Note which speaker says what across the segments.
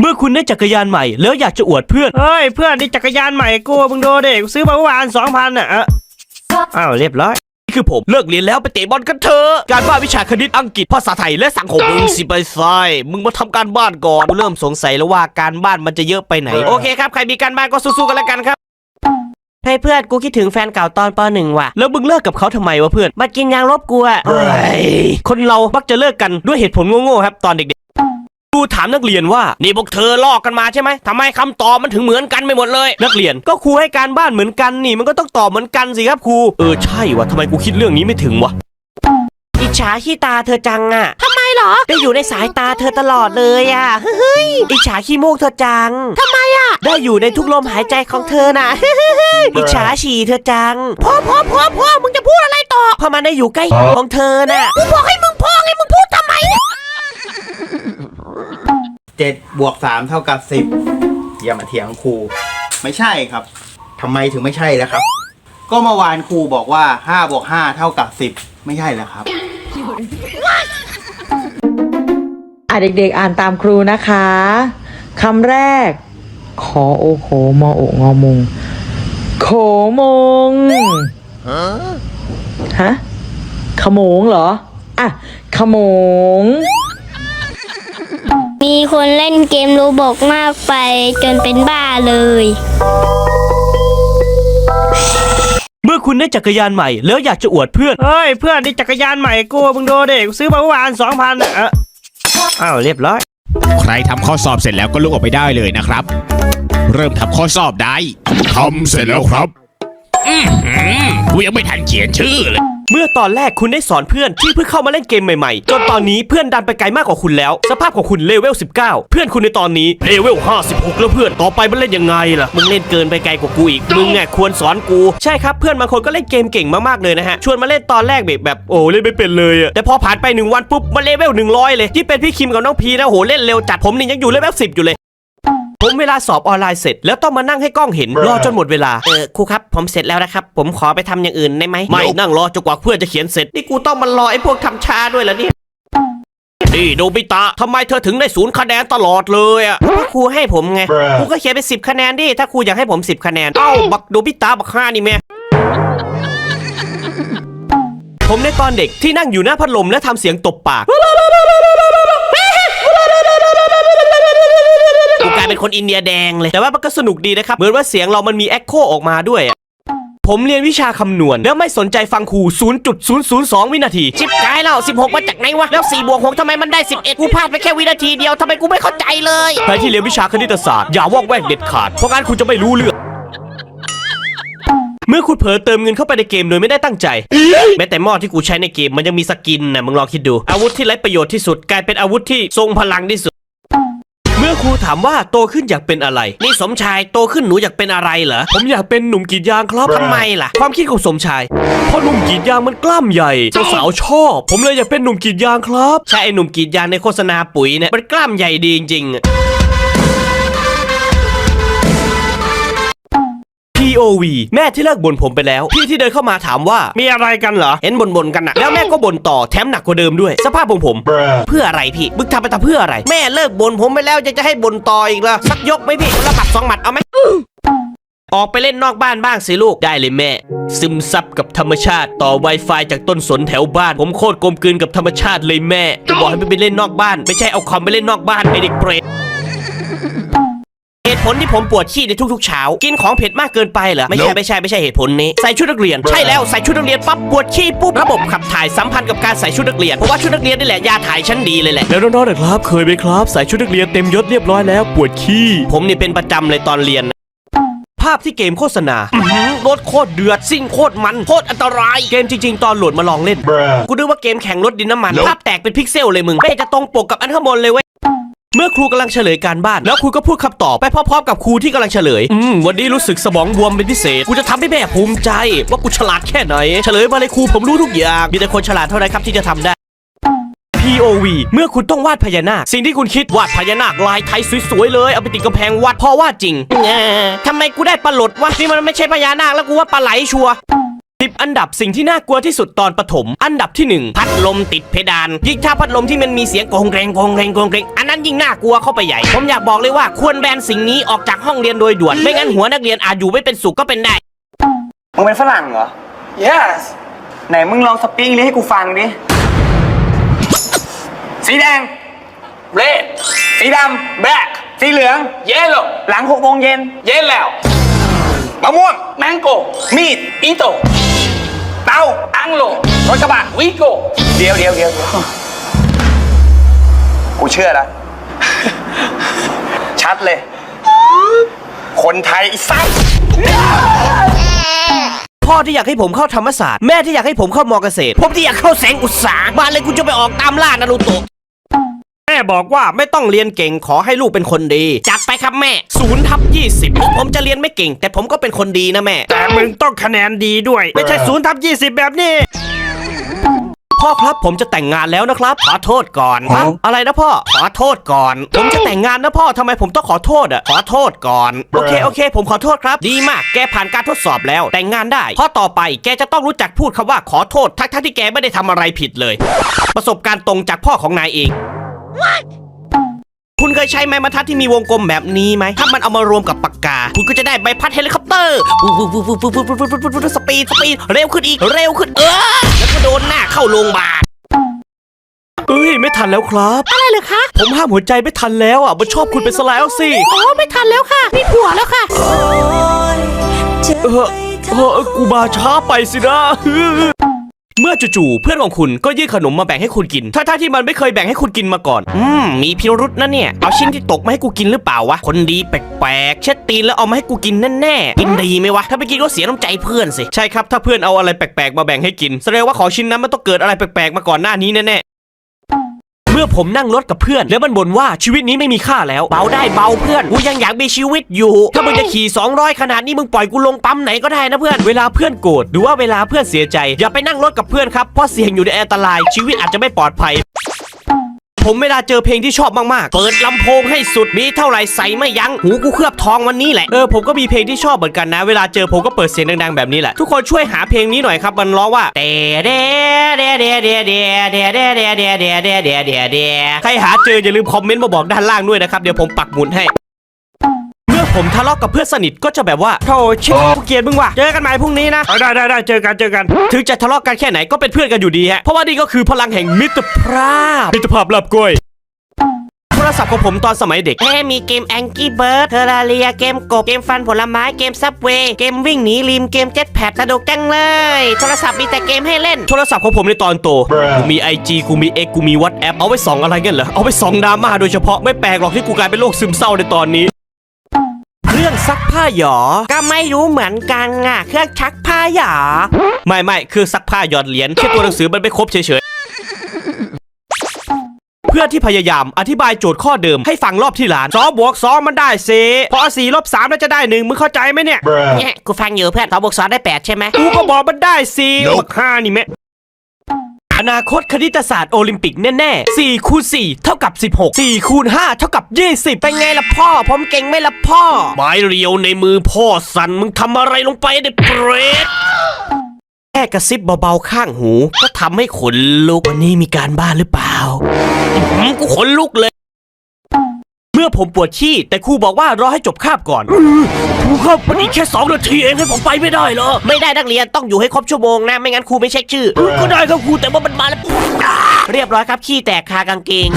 Speaker 1: เมื่อคุณได้จักรยานใหม่ แล้วอยากจะอวดเพื่อน เฮ้ยเพื่อนนี่จักรยานใหม่กูมึงดูเด็กซื้อมาเมื่อวานสองพันอะอะอ้าวเรียบร้อย นี่คือผมเลิกเรียนแล้วไปเตะบอลกันเถอะ การบ้านวิชาคณิตอังกฤษภาษาไทยและสังคมมึงสิไปไซมึงมาทำการบ้านก่อนกูเริ่มสงสัยแล้วว่าการบ้านมันจะเยอะไปไหน โอเคครับใครมีการบ้านก็สู้ๆกันแล้วกันครับให้เพื่อนกูคิดถึงแฟนเก่าตอนปหนึ่งว่ะ แล้วมึงเลิกกับเขาทำไมวะเพื่อน มากินยางลบกูอะเฮ้ยคนเรามักจะเลิกกันด้วยเหตุผลโง่ๆครับตอนเด็ก ๆกูถามนักเรียนว่า นี่พวกเธอลอกกันมาใช่ไหมทำไมคำตอบมันถึงเหมือนกันไปหมดเลย นักเรียนก็ครูให้การบ้านเหมือนกันนี่มันก็ต้องตอบเหมือนกันสิครับครูเออใช่วะทำไมกูคิดเรื่องนี้ไม่ถึงวะอิจฉาขี้ตาเธอจังอะทำไมเหรอ ได้อยู่ในสายตาเธอตลอดเลยอะเฮ้ยอิจฉาขี้มูกเธอจังทำไมอะได้อยู่ในทุกลมหายใจของเธอน่ะอิจฉาฉี่เธอจังพ่อพ่อพ่อพ่อมึงจะพูดอะไรต่อเพราะมันได้อยู่ใกล้ของเธอน่ะกูบอกให้มึงพ่อไงมึงพูดทำไม
Speaker 2: เจ็ดบวกสามเท่ากับสิบอย่ามาเถียงครูไม่ใช่ครับทำไมถึงไม่ใช่แล้วครับ ก็เมื่อวานครูบอกว่าห้าบวกห้าเท่ากับสิบไม่ใช่แล้วครับ
Speaker 3: อะเด็กๆ อ่านตามครูนะคะคำแรก ขอโอโขมอโองอมุงโขมงฮะขโมงเหรอ อะขโมง
Speaker 4: มีคนเล่นเกมโรบอกมากไปจนเป็นบ้าเลย
Speaker 1: เมื่อคุณได้จักรยานใหม่แล้วอยากจะอวดเพื่อน เฮ้ยเพื่อนนี่จักรยานใหม่กูมึงดูเด็กซื้อมาเมื่อวานสองพันอะอะอ้าวเรียบร้อย
Speaker 5: ใครทำข้อสอบเสร็จแล้วก็ลุกออกไปได้เลยนะครับ เริ่มทำข้อสอบได้ทำเสร็จแล้วครับ อือหือกูยังไม่ทันเขียนชื่อเลย
Speaker 1: เมื่อตอนแรกคุณได้สอนเพื่อนที่เพิ่งเข้ามาเล่นเกมใหม่ๆ จนตอนนี้เพื่อนดันไปไกลมากกว่าคุณแล้ว สภาพของคุณเลเวล 19 เพื่อนคุณในตอนนี้เลเวล 56 แล้วเพื่อน ต่อไปมันเล่นยังไงล่ะ มึงเล่นเกินไปไกลกว่ากูอีก มึงไงควรสอนกู ใช่ครับเพื่อนบางคนก็เล่นเกมเก่งมากๆเลยนะฮะ ชวนมาเล่นตอนแรกแบบแบบโอ้เล่นไม่เป็นเลยอะแต่พอผ่านไปหนึ่งวันปุ๊บมาเลเวล 100 เลย ที่เป็นพี่คิมกับน้องพีนะโหเล่นเร็วจัดผมนี่ยังอยู่เลเวล10 อยู่เลย ผมเวลาสอบออนไลน์เสร็จ แล้วต้องมานั่งให้กล้องเห็นรอจนหมดเวลา เออครูครับ ผมเสร็จแล้วนะครับ ผมขอไปทำอย่างอื่นได้ไหมไม่นั่งรอจนกว่าเพื่อนจะเขียนเสร็จ นี่กูต้องมารอไอ้พวกทำช้าด้วยเหรอเนี่ย นี่โดบิตะทำไมเธอถึงได้ศูนย์คะแนนตลอดเลยอะครูให้ผมไงครูก็เขียนไปสิบคะแนนดิ ถ้าครูอยากให้ผมสิบคะแนน เอ้า บักโดบิตะบักห้านี่แม่ ผมในตอนเด็กที่นั่งอยู่หน้าพัดลมและทำเสียงตบปากายเป็นคนอินเดียแดงเลย แต่ว่ามันก็สนุกดีนะครับ เหมือนว่าเสียงเรามันมีเอ็กโคออกมาด้วยผมเรียนวิชาคำนวณ แล้วไม่สนใจฟังครู 0.002 วินาที ชิบกายแล้ว16 มาจากไหนวะ แล้ว4บวก6ทำไมมันได้ 11 กูพลาดไปแค่วินาทีเดียวทำไมกูไม่เข้าใจเลย ใครที่เรียนวิชาคณิตศาสตร์อย่าวอกแวกเด็ดขาด เพราะงั้นคุณจะไม่รู้เรื่อง เมื่อคุณเผลอเติมเงินเข้าไปในเกมโดยไม่ได้ตั้งใจ แม้แต่หม้อที่กูใช้ในเกมมันยังมีสกินนะมึงลองคิดดู อาวุธที่ไร้ประโยชน์ที่สุดกลายเป็นอาวุธที่ทรงพลังที่สุด เมื่อครูถามว่าโตขึ้นอยากเป็นอะไร นี่สมชายโตขึ้นหนูอยากเป็นอะไรเหรอ ผมอยากเป็นหนุ่มกรีดยางครับทำไมล่ะ ความคิดของสมชาย เพราะหนุ่มกรีดยางมันกล้ามใหญ่สาวๆชอบ ผมเลยอยากเป็นหนุ่มกรีดยางครับ ใช่ไอ้หนุ่มกรีดยางในโฆษณาปุ๋ยเนี่ยมันกล้ามใหญ่ดีจริงๆ POV แม่ที่เลิกบ่นผมไปแล้ว พี่ที่เดินเข้ามาถามว่า มีอะไรกันเหรอ เห็นบ่นๆกันนะแล้วแม่ก็บ่นต่อแถมหนักกว่าเดิมด้วย สภาพของผม เพื่ออะไรพี่มึงทำไปทำเพื่ออะไร แม่เลิกบ่นผมไปแล้วยังจะให้บ่นต่ออีกเหรอสักยกไหมพี่คนละหมัดสองหมัดเอาไหมออกไปเล่นนอกบ้านบ้างสิลูกได้เลยแม่ ซึมซับกับธรรมชาติต่อ Wi-Fi จากต้นสนแถวบ้าน ผมโคตรกลมกลืนกับธรรมชาติเลยแม่จะบอกให้ไปเล่นนอกบ้าน ไม่ใช่เอาคอมไปเล่นนอกบ้านไอเด็กเปรตเห ตุผลที่ผมปวดขี้ในทุกๆเช้า กินของเผ็ดมากเกินไปเหรอ ไม่ใช่ไม่ใช่ไม่ใช่เหตุผลนี้ ใส่ชุดนักเรียน ใช่แล้วใส่ชุดนักเรียนปั๊บปวดขี้ปุ๊บระบบขับถ่ายสัมพันธ์กับการใส่ชุดนักเรียน เพราะว่าชุดนักเรียนนี่แหละยาถ่ายชั้นดีเลยแหละ แล้วน้องๆนะครับ เคยไหมครับใส่ชุดนักเรียนเต็มยศเรียบร้อยแล้วปวดขี้ผมนี่เป็นประจำเลยตอนเรียนภาพที่เกมโฆษณาอื้อหือรถโคตรเดือดซิ่งโคตรมันโคตรอันตราย เกมจริง ๆ ตอนโหลดมาลองเล่น กูนึกว่าเกมแข่งรถดินน้ำมัน ภาพแตกเป็นพิกเซลเลยมึงไม่จะตรงปกกับอันข้างบนเลยเว้ย เมื่อครูกำลังเฉลยการบ้าน แล้วครูก็พูดคำตอบไปพร้อมๆกับครูที่กำลังเฉลย อืม วันนี้รู้สึกสมองบวมเป็นพิเศษ กูจะทำให้แม่ภูมิใจ ว่ากูฉลาดแค่ไหน เฉลยมาเลยครูผมรู้ทุกอย่าง มีแต่คนฉลาดเท่านั้นครับที่จะทำได้ POV เมื่อคุณต้องวาดพญานาค สิ่งที่คุณคิดวาดพญานาคลายไทยสวยๆเลย เอาไปติดกำแพงวัดพอวาดจริงทำไมกูได้ปลาหลดวะนี่มันไม่ใช่พญานาคแล้วกูว่าปลาไหลชัวร์ 10 อันดับสิ่งที่น่ากลัวที่สุดตอนปฐมอันดับที่หนึ่งพัดลมติดเพดานยิ่งถ้าพัดลมที่มันมีเสียงโกงเกรงโกงเกรงโกงเกรงอันนั้นยิ่งน่ากลัวเข้าไปใหญ่ ผมอยากบอกเลยว่าควรแบนสิ่งนี้ออกจากห้องเรียนโดยด่วน ไม่งั้นหัวนักเรียนอาจอยู่ไม่เป็นสุขก็เป็นได้
Speaker 6: มึงเป็นฝรั่งเหรอ yes ไหนมึงลองสปีกนี้ให้กูฟังดิ สีแดง red สีดำ black สีเหลือง yellow หลังหกโมงเย็น yellow มะม่วง mango มีด ito เตาอังโลรถกระบะวิโกเดี๋ยวเดี๋ยวเดี๋ยวเดี๋ยวกูเชื่อแล้ว ชัดเลย คนไทยไอ้สัส
Speaker 1: พ่อที่อยากให้ผมเข้าธรรมศาสตร์ แม่ที่อยากให้ผมเข้ามอเกษตร ผมที่อยากเข้าแสงอุตสาหมาเลยกูจะไปออกตามล่านารูโตะแม่บอกว่าไม่ต้องเรียนเก่งขอให้ลูกเป็นคนดี จัดไปครับแม่ศูนย์ทับยี่สิบผมจะเรียนไม่เก่ง แต่ผมก็เป็นคนดีนะแม่ แต่มึงต้องคะแนนดีด้วย ไม่ใช่ศูนย์ทับยี่สิบแบบนี้พ่อครับผมจะแต่งงานแล้วนะครับ ขอโทษก่อนฮะอะไรนะพ่อ ขอโทษก่อน ผมจะแต่งงานนะพ่อทำไมผมต้องขอโทษอะขอโทษก่อน โอเคโอเค ผมขอโทษครับ ดีมาก แกผ่านการทดสอบแล้ว แต่งงานได้ข้อต่อไปแกจะต้องรู้จักพูดคำว่าขอโทษทั้งทั้งที่แกไม่ได้ทำอะไรผิดเลย ประสบการณ์ตรงจากพ่อของนายเอง คุณเคยใช้ไม้บรรทัดที่มีวงกลมแบบนี้ไหม ถ้ามันเอามารวมกับปากกา คุณก็จะได้ใบพัดเฮลิคอปเตอร์สปีดสปีดเร็วขึ้นอีก เร็วขึ้น เออ แล้วก็โดนหน้าเข้าโรงพยาบาลเอ้ย ไม่ทันแล้วครับ อะไรเหรอคะ ผมห้ามหัวใจไม่ทันแล้วอะ มันชอบคุณเป็นสไลด์สิ อ๋อ ไม่ทันแล้วค่ะ มีผัวแล้วค่ะ เออเออกูมาช้าไปสินะ เมื่อจู่ๆเพื่อนของคุณก็ยื่นขนมมาแบ่งให้คุณกินทั้าที่มันไม่เคยแบ่งให้คุณกินมาก่อน อืม มีพิรุษนะเนี่ย เอาชิ้นที่ตกมาให้กูกินหรือเปล่าวะ คนดีแปลกๆ เช็ดตีนแล้วเอามาให้กูกินแน่ๆ กินดีไหมวะ ถ้าไม่กินก็เสียน้ำใจเพื่อนสิ ใช่ครับ ถ้าเพื่อนเอาอะไรแปลกๆ มาแบ่งให้กิน แสดงว่าของชิ้นนั้นมันต้องเกิดอะไรแปลกๆ มาก่อนหน้านี้แน่ๆ อผมนั่งรถกับเพื่อน แล้วมันบ่นว่าชีวิตนี้ไม่มีค่าแล้ว เบาได้เบาเพื่อนกูยังอยากมีชีวิตอยู่ ถ้ามึงจะขี่ 200 ขนาดนี้มึงปล่อยกูลงปั๊มไหนก็ได้นะเพื่อน เวลาเพื่อนโกรธหรือว่าเวลาเพื่อนเสียใจ อย่าไปนั่งรถกับเพื่อนครับเพราะเสี่ยงอยู่ในอันตรายชีวิตอาจจะไม่ปลอดภัย ผมเวลาเจอเพลงที่ชอบมากๆ เปิดลำโพงให้สุดมีเท่าไหร่ใส่ไม่ยัง้งหูกูเคลือบทองวันนี้แหละเออผมก็มีเพลงที่ชอบเหมือนกันนะ เวลาเจอผมก็เปิดเสียงดังๆแบบนี้แหละทุกคนช่วยหาเพลงนี้หน่อยครับมันร้องว่าเดเดเดเดเดเดเดเดเดเดเดเดเดเดใครหาเจออย่าลืมคอมเมนต์มาบอกด้านล่างด้วยนะครับเดี๋ยวผมปักหมุดให้ ผมทะเลาะกับเพื่อนสนิทก็จะแบบว่าโธ่ชิบกูเกลียดมึงว่ะเจอกันใหม่พรุ่งนี้นะได้ได้ได้เจอกันเจอกัน ถึงจะทะเลาะกันแค่ไหนก็เป็นเพื่อนกันอยู่ดีฮะ เพราะว่านี่ก็คือพลังแห่งมิตรภาพ มิตรภาพลับกล้วยโทรศัพท์ของผมตอนสมัยเด็กแค่มีเกม Angry Bird เทอราเรีย เกมกบ เกมฟันผลไม้ เกมซับเวย์ เกมวิ่งหนีริม เกมเจ็ตแพดสนุกจังเลย โทรศัพท์มีแต่เกมให้เล่น โทรศัพท์ของผมในตอนโต กูมี IG กูมี X กูมี WhatsApp เอาไว้ส่องอะไรกันเหรอ เอาไว้ส่องดราม่าโดยเฉพาะ ไม่แปลกหรอกที่กูกลายเป็นโรคซึมเศร้าในตอนนี้เครื่อง ซักผ้าหยอ ก็ไม่รู้เหมือนกันอะเครื่องชักผ้าหยอ ไม่ไม่เครื่องซักผ้าหยอดเหรียญแค่ตัวหนังสือมันไม่ครบเฉยๆเพื่อนที่พยายามอธิบายโจทย์ข้อเดิมให้ฟังรอบที่หลานสองบวกสองมันได้สี่พอสี่ลบสามแล้วจะได้หนึ่งมึงเข้าใจไหมเนี่ยเนี่ยกูฟังอยู่เพื่อนสองบวกสองได้แปดใช่ไหมกูก็บอกมันได้สี่บวกห้านี่แม่อ นาคตคณิตศาสตร์โอลิมปิกแน่ๆ4คูณ4เท่ากับ 16 4คูณ5เท่ากับ 20 เป็นไงล่ะพ่อ ผมเก่งไหมล่ะพ่อ ไม้เรียวในมือพ่อสันมึงทำอะไรลงไปเด็กเปรตแค่กระซิบเบาๆข้างหู ก็ทำให้ขนลุก วันนี้มีการบ้านหรือเปล่าอืมกูขนลุกเลยเมื่อผมปวดขี้แต่ครูบอกว่ารอให้จบคาบก่อน ครูครับมันอีกแค่สองนาทีเองให้ผมไปไม่ได้เหรอ ไม่ได้นักเรียนต้องอยู่ให้ครบชั่วโมงนะ ไม่งั้นครูไม่เช็คชื่อ ก็ได้ครับครูแต่ว่ามันมาแล้ว เรียบร้อยครับขี้แตกคากางเกง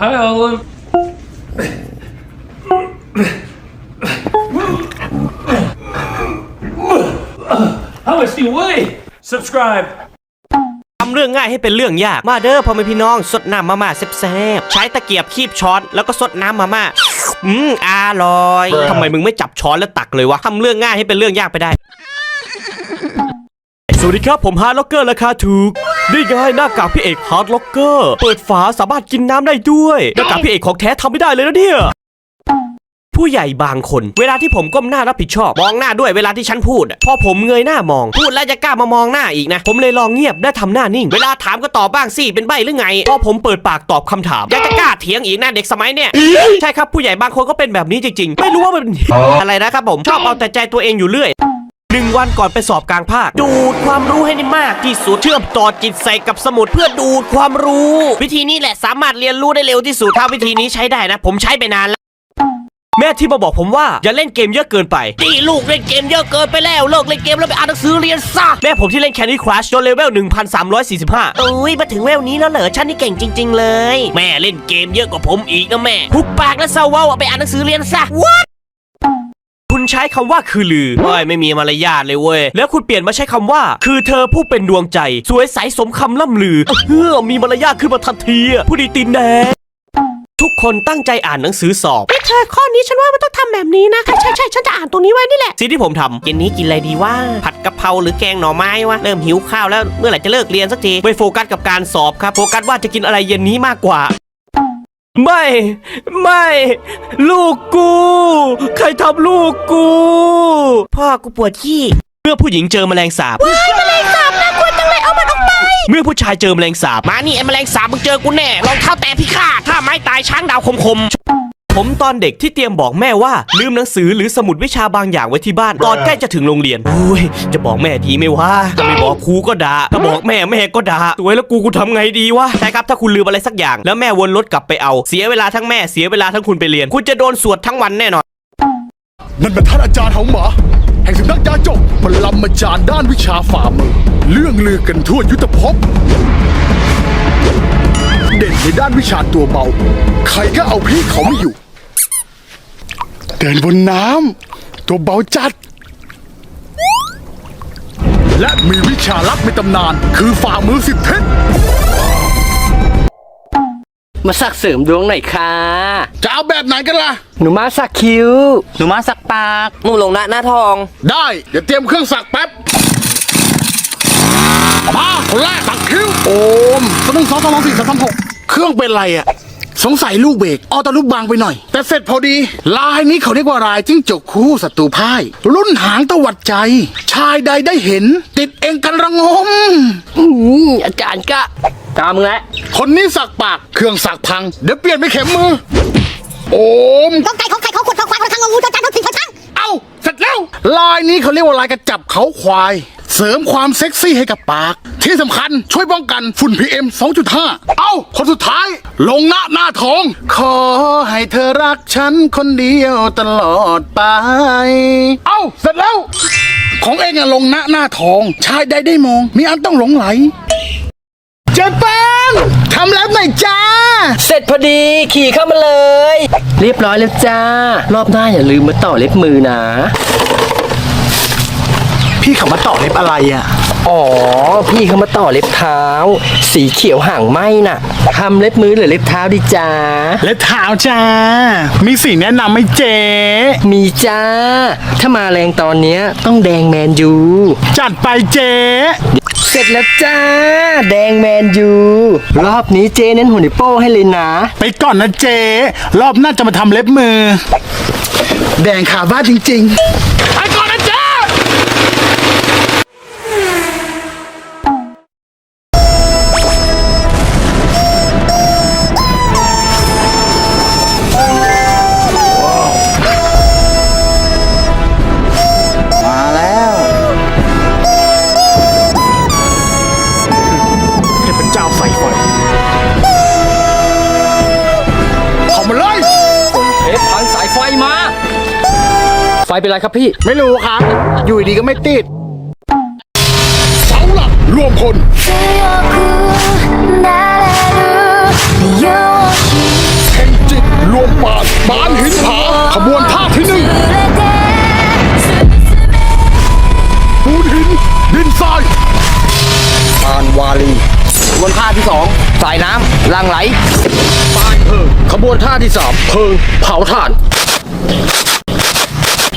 Speaker 7: Hi, Olive. How much do you weigh? Subscribe.
Speaker 1: ทำเรื่องง่ายให้เป็นเรื่องยาก มาเด้อพ่อแม่พี่น้องสดน้ำมาม่าแซ่บๆใช้ตะเกียบคีบช้อนแล้วก็สดน้ำมาม่าอืมอร่อยทำไมมึงไม่จับช้อนแล้วตักเลยวะทำเรื่องง่ายให้เป็นเรื่องยากไปได้ สวัสดีครับผมฮาร์ดล็อกเกอร์ราคาถูกนี่ไงหน้ากากพี่เอกฮาร์ดล็อกเกอร์ เปิดฝาสามารถกินน้ำได้ด้วยหน้ากากพี่เอกของแท้ทำไม่ได้เลยนะเนี่ยพ ผู้ใหญ่บางคน เวลาที่ผมก้มหน้ารับผิดชอบ มองหน้าด้วยเวลาที่ฉันพูดอะพอผมเงยหน้ามอง พูดแล้วจะกล้ามามองหน้าอีกนะ ผมเลยลองเงียบและทำหน้านิ่ง เวลาถามก็ตอบบ้างสิเป็นใบหรือไง พอผมเปิดปากตอบคำถามยังจะกล้าเถียงอีกนะเด็กสมัยเนี่ย ใช่ครับผู้ใหญ่บางคนก็เป็นแบบนี้จริง ๆ ไม่รู้ว่ามันเป็นอะไรนะครับผมชอบเอาแต่ใจตัวเองอยู่เรื่อย หนึ่งวันก่อนไปสอบกลางภาค ดูดความรู้ให้ได้มากที่สุดเชื่อมต่อจิตใส่กับสมุดเพื่อดูดความรู้ วิธีนี้แหละสามารถเรียนรู้ได้เร็วที่สุดถ้าวิธีนี้ใช้ได้นะ ผมใช้ไปนานแล้ว แม่ที่มาบอกผมว่าอย่าเล่นเกมเยอะเกินไป นี่ลูกเล่นเกมเยอะเกินไปแล้วเลิกเล่นเกมแล้วไปอ่านหนังสือเรียนซะแม่ผมที่เล่น Candy Crush จนเลเวล 1345 อุ้ยมาถึงเวลนี้แล้วเหรอฉันนี่เก่งจริง ๆ เลย แม่เล่นเกมเยอะกว่าผมอีกนะแม่หุบปากและเซาเว้าเอาไปอ่านหนังสือเรียนซะ What คุณใช้คำว่าคือลือเฮ้ยไม่มีมารยาทเลยเว้ย แล้วคุณเปลี่ยนมาใช้คำว่า คือเธอผู้เป็นดวงใจ สวยใสสมคำล่ำลือเฮ้อมีมารยาทขึ้นมาทันทีอะผู้ดีตีนแดง ทุกคนตั้งใจอ่านหนังสือสอบเธอข้อนี้ฉันว่ามันต้องทำแบบนี้นะใช่ใช่ใช่ฉันจะอ่านตรงนี้ไว้นี่แหละสิ่งที่ผมทำเย็นนี้กินอะไรดีว่า ผัดกะเพราหรือแกงหน่อไม้วะเริ่มหิวข้าวแล้วเมื่อไหร่จะเลิกเรียนสักทีไม่โฟกัสกับการสอบครับโฟกัสว่าจะกินอะไรเย็นนี้มากกว่า ไม่ ไม่ ลูกกู ใครทำลูกกู พ่อกูปวดขี้เมื่อผู้หญิงเจอแมลงสาบว้ายแมลงสาบ เมื่อผู้ชายเจอแมลงสาบมานี่ไอ้แมลงสาบมึงเจอกูแน่รองเท้าแตะพิฆาตถ้าไม้ตายช้างดาวคมคมๆผมตอนเด็กที่เตรียมบอกแม่ว่า ลืมหนังสือหรือสมุดวิชาบางอย่างไว้ที่บ้าน ตอนใกล้จะถึงโรงเรียนอุ้ยจะบอกแม่ดีไหมวะจะไม่บอกครูก็ด่าถ้าบอกแม่แม่ก็ด่าสวยแล้วกูกูทำไงดีวะใช่ครับถ้าคุณลืมอะไรสักอย่าง แล้วแม่วนรถกลับไปเอาเสียเวลาทั้งแม่เสียเวลาทั้งคุณไปเรียน คุณจะโดนสวดทั้งวันแน่นอน
Speaker 8: นั่นเป็นท่านอาจารย์ของหมา แห่งสำนักยาจกปรมาจารย์ด้านวิชาฝ่ามือ เรื่องลือกันทั่วยุทธภพ เด่นในด้านวิชาตัวเบา ใครก็เอาพี่เขาไม่อยู่ เดินบนน้ำตัวเบาจัด และมีวิชาลับในตำนาน คือฝ่ามือสิบเทศ
Speaker 9: มาสักเสริมดวงหน่อยค่ะ
Speaker 8: จะเอาแบบไหนกันล่ะ
Speaker 9: หนูมาสักคิ้ว
Speaker 6: หนูมาสักปาก
Speaker 9: หนูลงหน้าหน้าทอง
Speaker 8: ได้ เดี๋ยวเตรียมเครื่องสักแป๊บ มาคนแรกสักคิ้ว โอมสนึ่งสองสามสี่สามสามหกเครื่องเป็นไรอะสงสัยลูกเบรกออตอลูกบางไปหน่อย แต่เสร็จพอดี ลายนี้เขาเรียกว่าลายจิ้งจกคู่ศัตรูพ่าย รุ่นหางตวัดใจ ชายใดได้เห็น ติดเองกันระงม
Speaker 9: อืมอาจารย์ก็ ตามมึงแล้ว
Speaker 8: คนนี้สักปาก เครื่องสักพัง เดี๋ยวเปลี่ยนไปนเข็มมือ โอม
Speaker 10: ต้องไก่ของไก่ของขวดของควายของทางงูจานของสิงของช้าง
Speaker 8: เอ้าเสร็จแล้ว ลายนี้เขาเรียกว่าลายกระจับเขาควาย เสริมความเซ็กซี่ให้กับปาก ที่สำคัญช่วยป้องกันฝุ่น PM 2.5 เอ้า คนสุดท้าย ลงหน้าหน้าทอง ขอให้เธอรักฉันคนเดียวตลอดไป เอ้า เสร็จแล้ว ของเองอะลงหน้าหน้าทอง ชายใดได้มอง มีอันต้องหลงไหลเจ๊แป้งทำแล้วหน่อยจ้า
Speaker 9: เสร็จพอดีขี่เข้ามาเลย เรียบร้อยแล้วจ้า รอบหน้าอย่าลืมมาต่อเล็บมือนะ
Speaker 8: พี่เขามาต่อเล็บอะไรอะ
Speaker 9: อ๋อ พี่เขามาต่อเล็บเท้า สีเขียวห่างไหมน่ะทำเล็บมือหรือเล็บเท้าดีจ้า
Speaker 8: เล็บเท้าจ้า มีสีแนะนำไหมเจ๊
Speaker 9: มีจ้า ถ้ามาแรงตอนเนี้ยต้องแดงแมนยู
Speaker 8: จัดไปเจ๊
Speaker 9: เสร็จแล้วจ้า แดงแมนยู รอบนี้เจเน้นหัวนิวโป้ให้เลยนะ
Speaker 8: ไปก่อนนะเจ๊รอบหน้าจะมาทำเล็บมือ แดงขาบ้านจริง ๆ เป็
Speaker 9: นไรครับพี่
Speaker 8: ไม่รู้ครับ อยู่ดีก็ไม่ติด เสาหลักรวมพลแห่งจิตรวมปาดบานหินผาขบวนท่าที่หนึ่งปูนหินดินทรายปานวาลี
Speaker 9: ขบวนท่าที่สองสายน้ำลังไหลปานเพลิงขบวนท่าที่สามเพลิงเผาถ่าน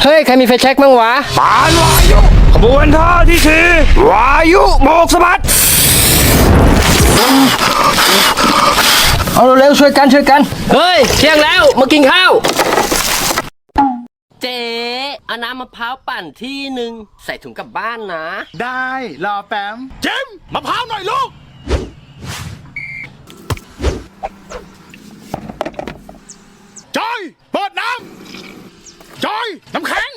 Speaker 9: เฮ้ย ใครมีไฟแช็กบ้างวะ
Speaker 1: ปานวายุขบวนท่าที่สี่วายุโบกสะบัด
Speaker 9: เอาเร็วๆช่วยกันช่วยกัน เฮ้ย เที่ยงแล้ว มากินข้าว เจ๊เอาน้ำมะพร้าวปั่นที่หนึ่งใส่ถุงกลับบ้านนะ
Speaker 8: ได้ รอแป๊มเจมส์มะพร้าวหน่อยลูก จอย เปิดน้ำ จอย น้ำแข็ง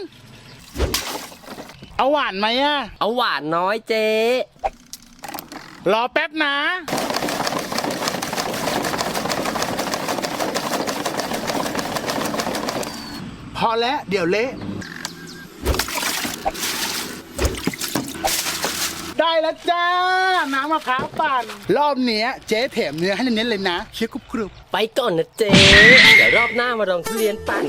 Speaker 8: เอาหวานไหมอะ
Speaker 9: เอาหวานน้อยเจ๊
Speaker 8: รอแป๊บนะ พอแล้วเดี๋ยวเละได้แล้วจ้า น้ำมะพร้าวปั่น รอบเนี้ยเจ๊แถมเนื้อให้เน้นๆเลยนะเคี้ยวกรุบกรุบ
Speaker 9: ไปก่อนนะเจ๊เดี๋ยวรอบหน้ามาลองทุเรียนปั่น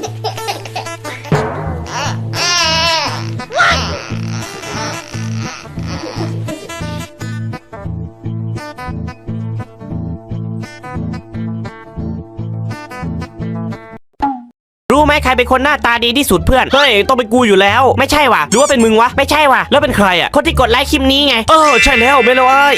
Speaker 1: รเป็นคนหน้าตาดีที่สุดเพื่อน เฮ้ยต้องเป็นกูอยู่แล้ว ไม่ใช่ว่ะหรือว่าเป็นมึงวะ ไม่ใช่ว่ะแล้วเป็นใครอะ คนที่กดไลค์คลิปนี้ไง เออใช่แล้วไม่เลย